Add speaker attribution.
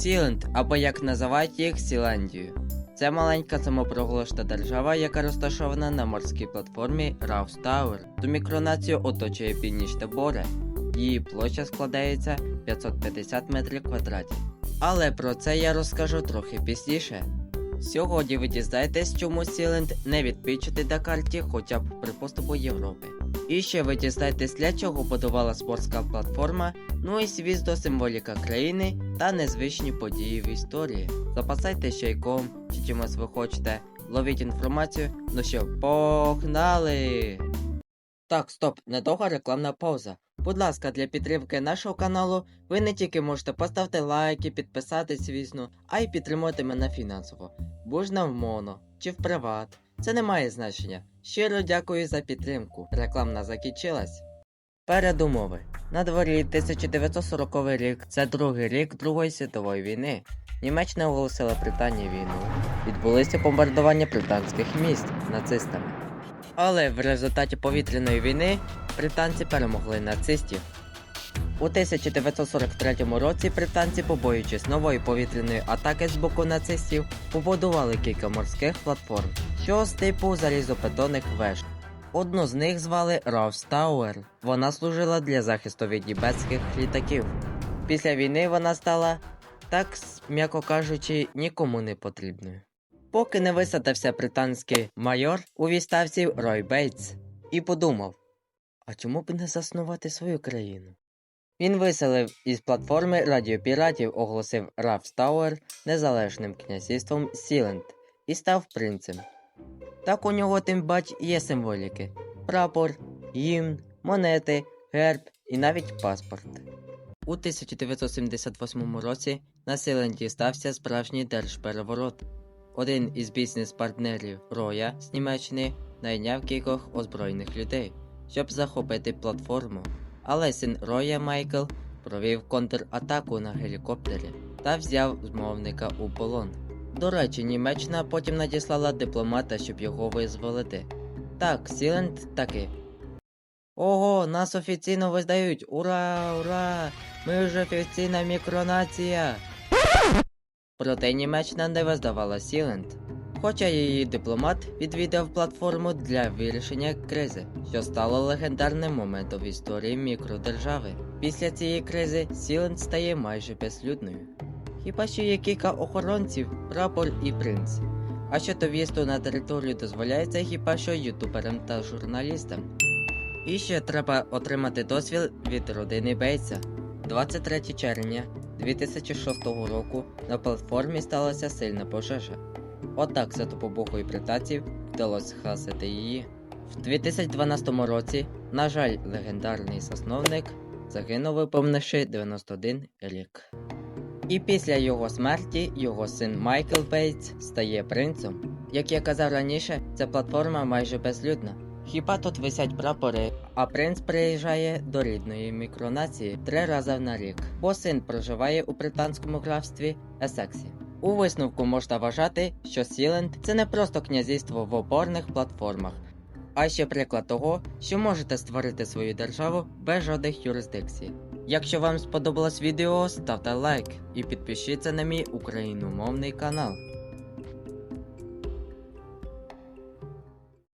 Speaker 1: Сіленд, або як називають їх Сіландію. Це маленька самопроголошена держава, яка розташована на морській платформі Раус Тауер. Ту мікронацію оточує північне море. Її площа складається 550 метрів квадратів. Але про це я розкажу трохи пізніше. Сьогодні ви дізнаєтесь, чому Сіленд не відпічити на карті хоча б при поступу Європи. І ще ви дізнаєтесь, для чого будувалась морська платформа, ну і звісно символіка країни та незвичні події в історії. Запасайтесь чайком чи чимось ви хочете, ловіть інформацію, ну що, погнали! Так, стоп, недовга рекламна пауза. Будь ласка, для підтримки нашого каналу ви не тільки можете поставити лайки, підписатись, звісно, а й підтримати мене фінансово. Можна в моно чи в приват. Це не має значення. Щиро дякую за підтримку. Рекламна закінчилась. Передумови. На дворі 1940 рік це другий рік Другої світової війни. Німеччина оголосила Британії війну. Відбулися бомбардування британських міст нацистами. Але в результаті повітряної війни британці перемогли нацистів. У 1943 році британці, побоюючись нової повітряної атаки з боку нацистів, побудували кілька морських платформ, що з типу залізобетонних веж. Одну з них звали Раус Тауер. Вона служила для захисту від німецьких літаків. Після війни вона стала, так м'яко кажучи, нікому не потрібною. Поки не висадився британський майор у відставці Рой Бейтс і подумав: а чому б не заснувати свою країну? Він виселив із платформи радіопіратів, оголосив Раф Тауер незалежним князівством Сіленд і став принцем. Так у нього тим бач є символіки: прапор, гімн, монети, герб і навіть паспорт. У 1978 році на Сіленді стався справжній держпереворот. Один із бізнес-партнерів Роя з Німеччини найняв кількох озброєних людей, щоб захопити платформу. Але син Роя Майкл провів контратаку на гелікоптері та взяв змовника у полон. До речі, Німеччина потім надіслала дипломата, щоб його визволити. Так, Сіленд таки. Ого, нас офіційно визнають! Ура, ура! Ми вже офіційна мікронація! Проте Німеччина не визнавала Сіленд. Хоча її дипломат відвідав платформу для вирішення кризи, що стало легендарним моментом в історії мікродержави. Після цієї кризи Сіленд стає майже безлюдною. Хіба що є кілька охоронців, прапор і принц. А щодо в'їзду на територію дозволяється хіба що ютуберам та журналістам. І ще треба отримати дозвіл від родини Бейтса. 23 червня 2006 року на платформі сталася сильна пожежа. Однак за допомогою британців вдалося згасити її. В 2012 році, на жаль, легендарний засновник загинув виповнивши 91 рік. І після його смерті його син Майкл Бейтс стає принцем. Як я казав раніше, ця платформа майже безлюдна. Хіба тут висять прапори, а принц приїжджає до рідної мікронації три рази на рік, бо син проживає у британському графстві Есексі. У висновку можна вважати, що Сіленд це не просто князівство в опорних платформах, а ще приклад того, що можете створити свою державу без жодних юрисдикцій. Якщо вам сподобалось відео, ставте лайк і підпишіться на мій україномовний канал.